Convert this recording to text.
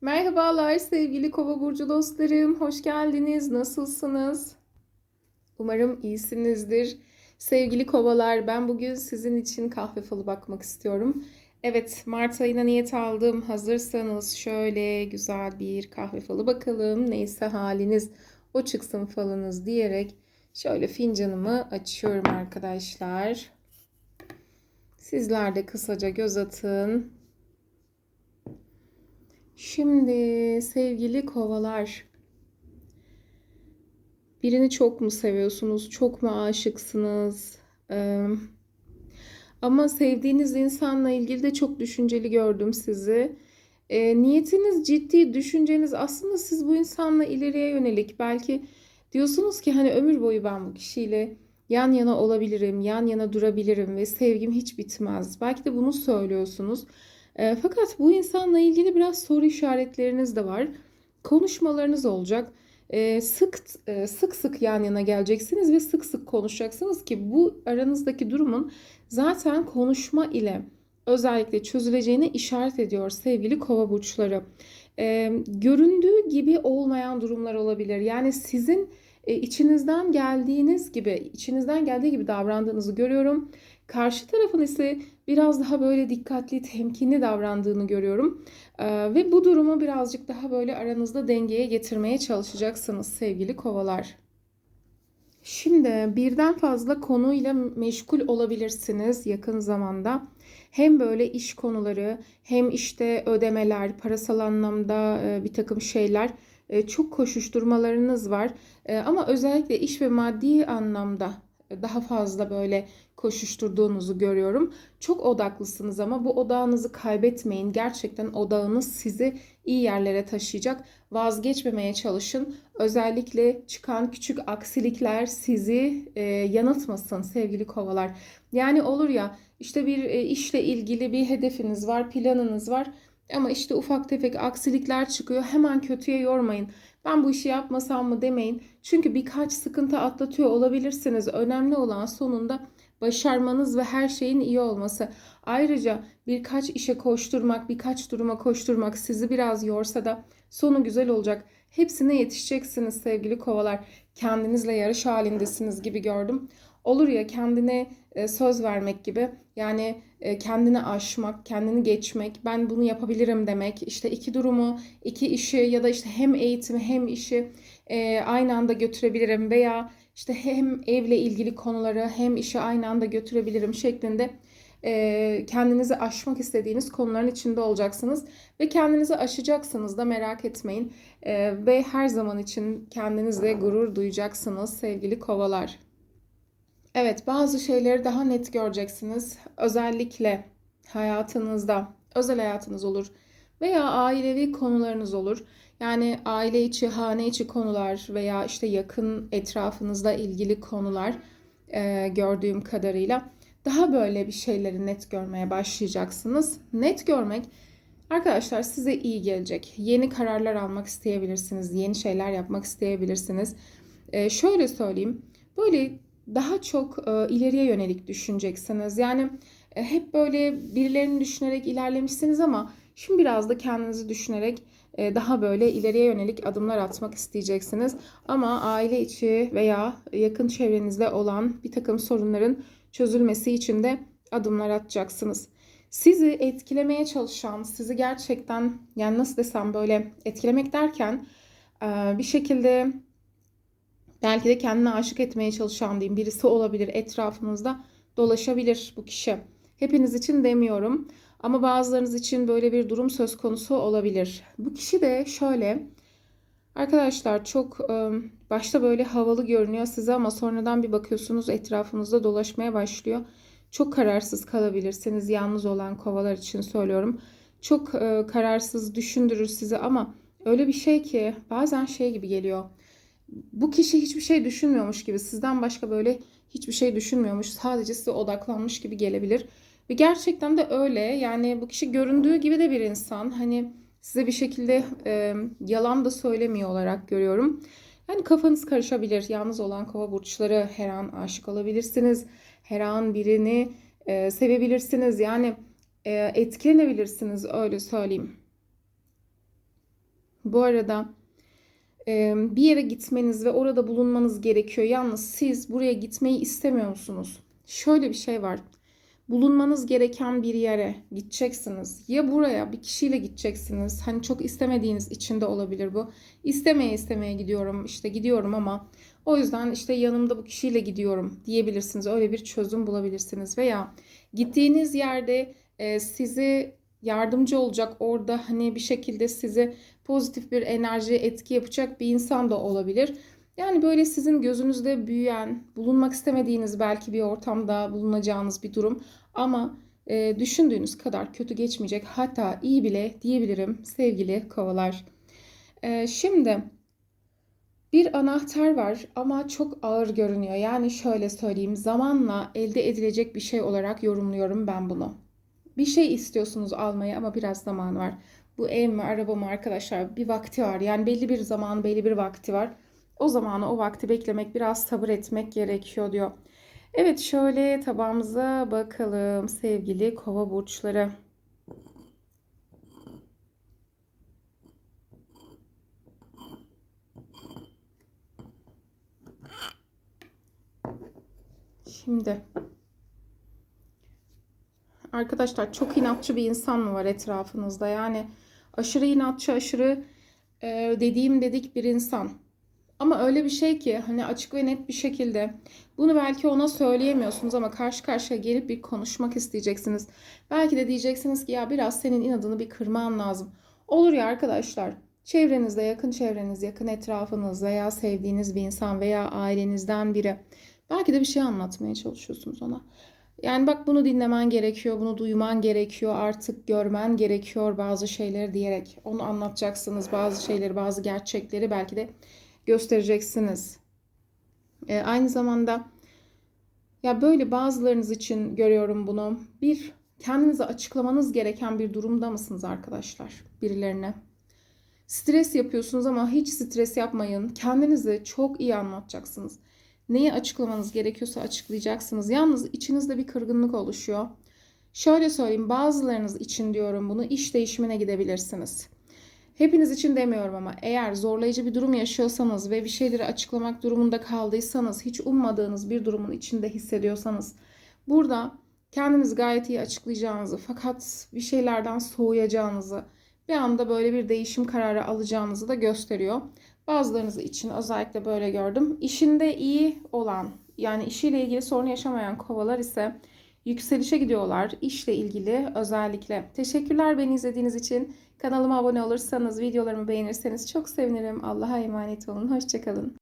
Merhabalar sevgili Kova burcu dostlarım. Hoş geldiniz. Nasılsınız? Umarım iyisinizdir. Sevgili Kovalar, ben bugün sizin için kahve falı bakmak istiyorum. Evet, Mart ayına niyet aldım. Hazırsanız şöyle güzel bir kahve falı bakalım. Neyse haliniz o çıksın falınız diyerek şöyle fincanımı açıyorum arkadaşlar. Sizler de kısaca göz atın. Şimdi sevgili kovalar, birini çok mu seviyorsunuz, çok mu aşıksınız? Ee, ama sevdiğiniz insanla ilgili de çok düşünceli gördüm sizi. Ee, niyetiniz ciddi, düşünceniz aslında siz bu insanla ileriye yönelik. Belki diyorsunuz ki hani ömür boyu ben bu kişiyle yan yana olabilirim, yan yana durabilirim ve sevgim hiç bitmez. Belki de bunu söylüyorsunuz. E, fakat bu insanla ilgili biraz soru işaretleriniz de var. Konuşmalarınız olacak. E, sık e, sık sık yan yana geleceksiniz ve sık sık konuşacaksınız ki bu aranızdaki durumun zaten konuşma ile özellikle çözüleceğini işaret ediyor sevgili kova burçları. E, göründüğü gibi olmayan durumlar olabilir. Yani sizin e, içinizden geldiğiniz gibi, içinizden geldiği gibi davrandığınızı görüyorum. Karşı tarafın ise biraz daha böyle dikkatli, temkinli davrandığını görüyorum. Ee, ve bu durumu birazcık daha böyle aranızda dengeye getirmeye çalışacaksınız sevgili kovalar. Şimdi birden fazla konuyla meşgul olabilirsiniz yakın zamanda. Hem böyle iş konuları hem işte ödemeler, parasal anlamda e, bir takım şeyler e, çok koşuşturmalarınız var. E, ama özellikle iş ve maddi anlamda daha fazla böyle koşuşturduğunuzu görüyorum. Çok odaklısınız ama bu odağınızı kaybetmeyin. Gerçekten odağınız sizi iyi yerlere taşıyacak. Vazgeçmemeye çalışın. Özellikle çıkan küçük aksilikler sizi e, yanıltmasın sevgili kovalar. Yani olur ya işte bir e, işle ilgili bir hedefiniz var, planınız var. Ama işte ufak tefek aksilikler çıkıyor. Hemen kötüye yormayın. Ben bu işi yapmasam mı demeyin. Çünkü birkaç sıkıntı atlatıyor olabilirsiniz. Önemli olan sonunda başarmanız ve her şeyin iyi olması. Ayrıca birkaç işe koşturmak, birkaç duruma koşturmak sizi biraz yorsa da sonu güzel olacak. Hepsine yetişeceksiniz sevgili kovalar. Kendinizle yarış halindesiniz gibi gördüm. Olur ya kendine e, söz vermek gibi. Yani e, kendini aşmak, kendini geçmek, ben bunu yapabilirim demek. İşte iki durumu, iki işi ya da işte hem eğitimi hem işi e, aynı anda götürebilirim veya işte hem evle ilgili konuları hem işi aynı anda götürebilirim şeklinde kendinizi aşmak istediğiniz konuların içinde olacaksınız ve kendinizi aşacaksınız da merak etmeyin ve her zaman için kendinizle gurur duyacaksınız sevgili kovalar. Evet, bazı şeyleri daha net göreceksiniz. Özellikle hayatınızda, özel hayatınız olur veya ailevi konularınız olur. Yani aile içi, hane içi konular veya işte yakın etrafınızla ilgili konular e, gördüğüm kadarıyla daha böyle bir şeyleri net görmeye başlayacaksınız. Net görmek arkadaşlar size iyi gelecek. Yeni kararlar almak isteyebilirsiniz, yeni şeyler yapmak isteyebilirsiniz. E, şöyle söyleyeyim, böyle daha çok e, ileriye yönelik düşüneceksiniz. Yani e, hep böyle birilerini düşünerek ilerlemişsiniz ama şimdi biraz da kendinizi düşünerek e, daha böyle ileriye yönelik adımlar atmak isteyeceksiniz. Ama aile içi veya yakın çevrenizde olan bir takım sorunların çözülmesi için de adımlar atacaksınız. Sizi etkilemeye çalışan, sizi gerçekten yani nasıl desem böyle etkilemek derken e, bir şekilde Belki de kendine aşık etmeye çalışan diyeyim birisi olabilir etrafınızda dolaşabilir bu kişi. Hepiniz için demiyorum ama bazılarınız için böyle bir durum söz konusu olabilir. Bu kişi de şöyle arkadaşlar çok başta böyle havalı görünüyor size ama sonradan bir bakıyorsunuz etrafınızda dolaşmaya başlıyor. Çok kararsız kalabilirsiniz yalnız olan kovalar için söylüyorum. Çok kararsız düşündürür sizi ama öyle bir şey ki bazen şey gibi geliyor bu kişi hiçbir şey düşünmüyormuş gibi sizden başka böyle hiçbir şey düşünmüyormuş. Sadece size odaklanmış gibi gelebilir. Ve gerçekten de öyle. Yani bu kişi göründüğü gibi de bir insan. Hani size bir şekilde e, yalan da söylemiyor olarak görüyorum. Yani kafanız karışabilir. Yalnız olan kova burçları her an aşık olabilirsiniz. Her an birini e, sevebilirsiniz. Yani e, etkilenebilirsiniz öyle söyleyeyim. Bu arada bir yere gitmeniz ve orada bulunmanız gerekiyor. Yalnız siz buraya gitmeyi istemiyor musunuz? Şöyle bir şey var. Bulunmanız gereken bir yere gideceksiniz. Ya buraya bir kişiyle gideceksiniz. Hani çok istemediğiniz için de olabilir bu. İstemeye istemeye gidiyorum işte gidiyorum ama o yüzden işte yanımda bu kişiyle gidiyorum diyebilirsiniz. Öyle bir çözüm bulabilirsiniz. Veya gittiğiniz yerde e, sizi yardımcı olacak orada hani bir şekilde size pozitif bir enerji etki yapacak bir insan da olabilir. Yani böyle sizin gözünüzde büyüyen, bulunmak istemediğiniz belki bir ortamda bulunacağınız bir durum ama e, düşündüğünüz kadar kötü geçmeyecek. Hatta iyi bile diyebilirim sevgili kovalar. E, şimdi bir anahtar var ama çok ağır görünüyor. Yani şöyle söyleyeyim, zamanla elde edilecek bir şey olarak yorumluyorum ben bunu. Bir şey istiyorsunuz almaya ama biraz zaman var. Bu ev mi, araba mı arkadaşlar? Bir vakti var. Yani belli bir zaman, belli bir vakti var. O zamanı, o vakti beklemek, biraz sabır etmek gerekiyor diyor. Evet, şöyle tabağımıza bakalım sevgili kova burçları. Şimdi arkadaşlar çok inatçı bir insan mı var etrafınızda? Yani aşırı inatçı, aşırı e, dediğim dedik bir insan. Ama öyle bir şey ki hani açık ve net bir şekilde bunu belki ona söyleyemiyorsunuz ama karşı karşıya gelip bir konuşmak isteyeceksiniz. Belki de diyeceksiniz ki ya biraz senin inadını bir kırman lazım. Olur ya arkadaşlar. Çevrenizde, yakın çevreniz, yakın etrafınız veya sevdiğiniz bir insan veya ailenizden biri belki de bir şey anlatmaya çalışıyorsunuz ona. Yani bak bunu dinlemen gerekiyor, bunu duyman gerekiyor, artık görmen gerekiyor bazı şeyleri diyerek onu anlatacaksınız. Bazı şeyleri, bazı gerçekleri belki de göstereceksiniz. E, aynı zamanda ya böyle bazılarınız için görüyorum bunu. Bir kendinize açıklamanız gereken bir durumda mısınız arkadaşlar birilerine? Stres yapıyorsunuz ama hiç stres yapmayın. Kendinizi çok iyi anlatacaksınız. Neyi açıklamanız gerekiyorsa açıklayacaksınız. Yalnız içinizde bir kırgınlık oluşuyor. Şöyle söyleyeyim bazılarınız için diyorum bunu iş değişimine gidebilirsiniz. Hepiniz için demiyorum ama eğer zorlayıcı bir durum yaşıyorsanız ve bir şeyleri açıklamak durumunda kaldıysanız, hiç ummadığınız bir durumun içinde hissediyorsanız burada kendinizi gayet iyi açıklayacağınızı fakat bir şeylerden soğuyacağınızı, bir anda böyle bir değişim kararı alacağınızı da gösteriyor. Bazılarınız için özellikle böyle gördüm. İşinde iyi olan yani işiyle ilgili sorun yaşamayan kovalar ise yükselişe gidiyorlar işle ilgili özellikle. Teşekkürler beni izlediğiniz için. Kanalıma abone olursanız, videolarımı beğenirseniz çok sevinirim. Allah'a emanet olun. Hoşçakalın.